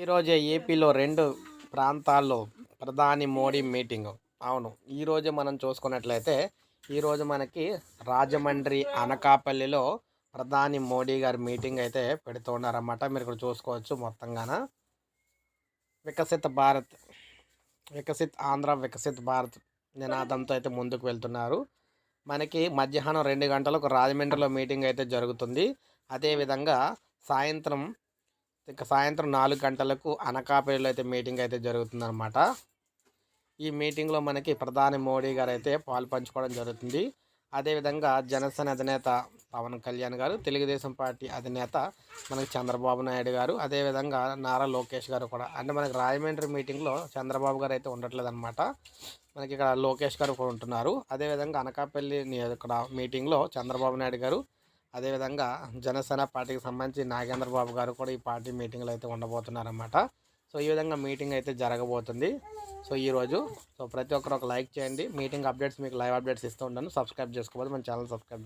ఈరోజే ఏపీలో రెండు ప్రాంతాల్లో ప్రధాని మోడీ మీటింగ్. అవును ఈరోజు మనం చూసుకున్నట్లయితే ఈరోజు మనకి రాజమండ్రి అనకాపల్లిలో ప్రధాని మోడీ గారి మీటింగ్ అయితే పెడుతున్నారన్నమాట మీరు ఇక్కడ చూసుకోవచ్చు మొత్తంగాన. వికసిత భారత్ వికసిత్ ఆంధ్ర వికసిత్ భారత్ నినాదంతో అయితే ముందుకు వెళ్తున్నారు. మనకి మధ్యాహ్నం రెండు గంటలకు రాజమండ్రిలో మీటింగ్ అయితే జరుగుతుంది. అదేవిధంగా సాయంత్రం ఇక సాయంత్రం నాలుగు గంటలకు అనకాపల్లిలో అయితే మీటింగ్ అయితే జరుగుతుందన్నమాట. ఈ మీటింగ్లో మనకి ప్రధాని మోడీ గారు అయితే పాలు పంచుకోవడం జరుగుతుంది. అదేవిధంగా జనసేన అధినేత పవన్ కళ్యాణ్ గారు తెలుగుదేశం పార్టీ అధినేత మనకి చంద్రబాబు నాయుడు గారు అదేవిధంగా నారా లోకేష్ గారు కూడా. అంటే మనకి రాజమండ్రి మీటింగ్లో చంద్రబాబు గారు అయితే ఉండట్లేదు అనమాట మనకి ఇక్కడ లోకేష్ గారు కూడా ఉంటున్నారు. అదేవిధంగా అనకాపల్లి ఇక్కడ మీటింగ్లో చంద్రబాబు నాయుడు గారు అదేవిధంగా జనసేన పార్టీకి సంబంధించి నాగేంద్ర బాబు గారు కూడా ఈ పార్టీ మీటింగ్లు అయితే ఉండబోతున్నారన్నమాట. సో ఈ విధంగా మీటింగ్ అయితే జరగబోతుంది. సో ఈరోజు సో ప్రతి ఒక్కరు ఒక లైక్ చేయండి. మీటింగ్ అప్డేట్స్ మీకు లైవ్ అప్డేట్స్ ఇస్తూ ఉంటాను. సబ్స్క్రైబ్ చేసుకోవాలి మన ఛానల్ సబ్స్క్రైబ్